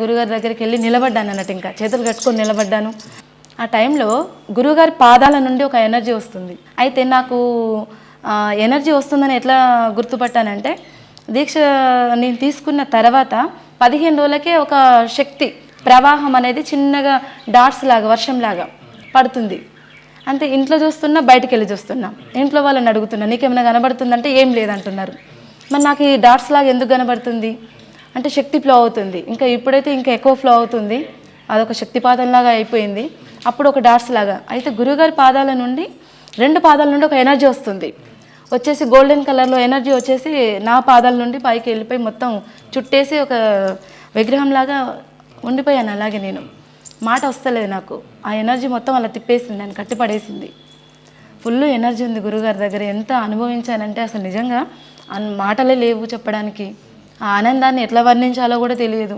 గురుగారి దగ్గరికి వెళ్ళి నిలబడ్డాను అన్నట్టు ఇంకా. చేతులు కట్టుకొని నిలబడ్డాను. ఆ టైంలో గురువుగారి పాదాల నుండి ఒక ఎనర్జీ వస్తుంది. అయితే నాకు ఎనర్జీ వస్తుందని ఎట్లా గుర్తుపట్టానంటే దీక్ష నేను తీసుకున్న తర్వాత పదిహేను రోజులకే ఒక శక్తి ప్రవాహం అనేది చిన్నగా డాట్స్ లాగా వర్షం లాగా పడుతుంది. అంతే ఇంట్లో చూస్తున్నా బయటకు వెళ్ళి చూస్తున్నా. ఇంట్లో వాళ్ళని అడుగుతున్నా నీకేమైనా కనబడుతుందంటే ఏం లేదంటున్నారు. మరి నాకు ఈ డాట్స్ లాగా ఎందుకు కనబడుతుంది? అంటే శక్తి ఫ్లో అవుతుంది. ఇంకా ఇప్పుడైతే ఇంకా ఎక్కువ ఫ్లో అవుతుంది. అదొక శక్తిపాతంలాగా అయిపోయింది. అప్పుడు ఒక డాట్స్ లాగా. అయితే గురుగారి పాదాల నుండి రెండు పాదాల నుండి ఒక ఎనర్జీ వస్తుంది. వచ్చేసి గోల్డెన్ కలర్లో ఎనర్జీ వచ్చేసి నా పాదాల నుండి పైకి వెళ్ళిపోయి మొత్తం చుట్టేసి ఒక విగ్రహంలాగా ఉండిపోయాను అలాగే నేను. మాట వస్తలేదు నాకు. ఆ ఎనర్జీ మొత్తం అలా తిప్పేసింది నన్ను కట్టిపడేసింది. ఫుల్ ఎనర్జీ ఉంది గురుగారి దగ్గర. ఎంత అనుభవించానంటే అసలు నిజంగా అన్- మాటలే లేవు చెప్పడానికి. ఆ ఆనందాన్ని ఎట్లా వర్ణించాలో కూడా తెలియదు.